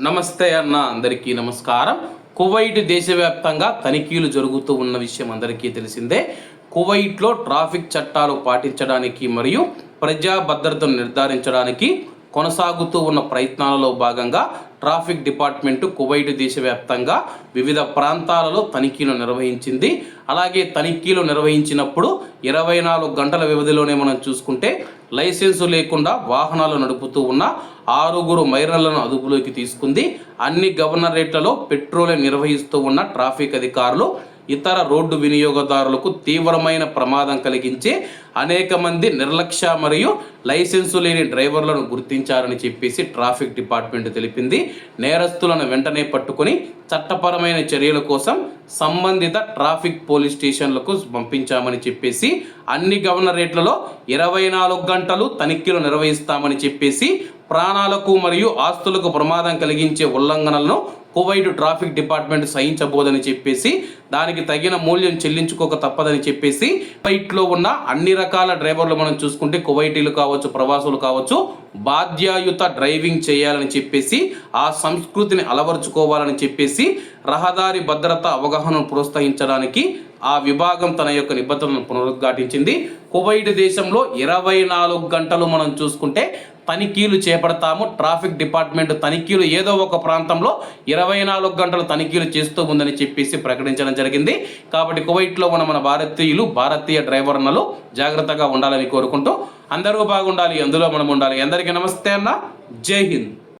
నమస్తే అన్న అందరికీ నమస్కారం. కువైట్ దేశవ్యాప్తంగా తనిఖీలు జరుగుతూ ఉన్న విషయం అందరికీ తెలిసిందే. కువైట్లో ట్రాఫిక్ చట్టాలు పాటించడానికి మరియు ప్రజా భద్రతను నిర్ధారించడానికి కొనసాగుతూ ఉన్న ప్రయత్నాలలో భాగంగా ట్రాఫిక్ డిపార్ట్మెంటు కువైట్ దేశవ్యాప్తంగా వివిధ ప్రాంతాలలో తనిఖీలు నిర్వహించింది. అలాగే తనిఖీలు నిర్వహించినప్పుడు ఇరవై నాలుగు గంటల వ్యవధిలోనే మనం చూసుకుంటే లైసెన్సు లేకుండా వాహనాలు నడుపుతూ ఉన్న ఆరుగురు మైనర్లను అదుపులోకి తీసుకుంది. అన్ని గవర్నరేట్లలో పెట్రోల్ నిర్వహిస్తూ ఉన్న ట్రాఫిక్ అధికారులు ఇతర రోడ్డు వినియోగదారులకు తీవ్రమైన ప్రమాదం కలిగించే అనేక మంది నిర్లక్ష్య మరియు లైసెన్సు లేని డ్రైవర్లను గుర్తించారని చెప్పేసి ట్రాఫిక్ డిపార్ట్మెంట్ తెలిపింది. నేరస్తులను వెంటనే పట్టుకొని చట్టపరమైన చర్యల కోసం సంబంధిత ట్రాఫిక్ పోలీస్ స్టేషన్లకు పంపించామని చెప్పేసి అన్ని గవర్నరేట్లలో ఇరవై నాలుగు గంటలు తనిఖీలు నిర్వహిస్తామని చెప్పేసి ప్రాణాలకు మరియు ఆస్తులకు ప్రమాదం కలిగించే ఉల్లంఘనలను కువైట్ ట్రాఫిక్ డిపార్ట్మెంట్ సహించబోదని చెప్పేసి దానికి తగిన మూల్యం చెల్లించుకోక తప్పదని చెప్పేసి కువైట్లో ఉన్న అన్ని రకాల డ్రైవర్లు మనం చూసుకుంటే కువైటీలు కావచ్చు ప్రవాసులు కావచ్చు బాధ్యాయుత డ్రైవింగ్ చేయాలని చెప్పేసి ఆ సంస్కృతిని అలవరుచుకోవాలని చెప్పేసి రహదారి భద్రత అవగాహనను ప్రోత్సహించడానికి ఆ విభాగం తన యొక్క నిబంధనలను పునరుద్ఘాటించింది. కువైట్ దేశంలో ఇరవై నాలుగు గంటలు మనం చూసుకుంటే తనిఖీలు చేపడతాము. ట్రాఫిక్ డిపార్ట్మెంట్ తనిఖీలు ఏదో ఒక ప్రాంతంలో ఇరవై నాలుగు గంటలు తనిఖీలు చేస్తూ ఉందని చెప్పేసి ప్రకటించడం జరిగింది. కాబట్టి కువైట్లో ఉన్న మన భారతీయులు భారతీయ డ్రైవర్నలు జాగ్రత్తగా ఉండాలని కోరుకుంటూ అందరూ బాగుండాలి అందులో మనం ఉండాలి. అందరికీ నమస్తే అన్న. జై హింద్.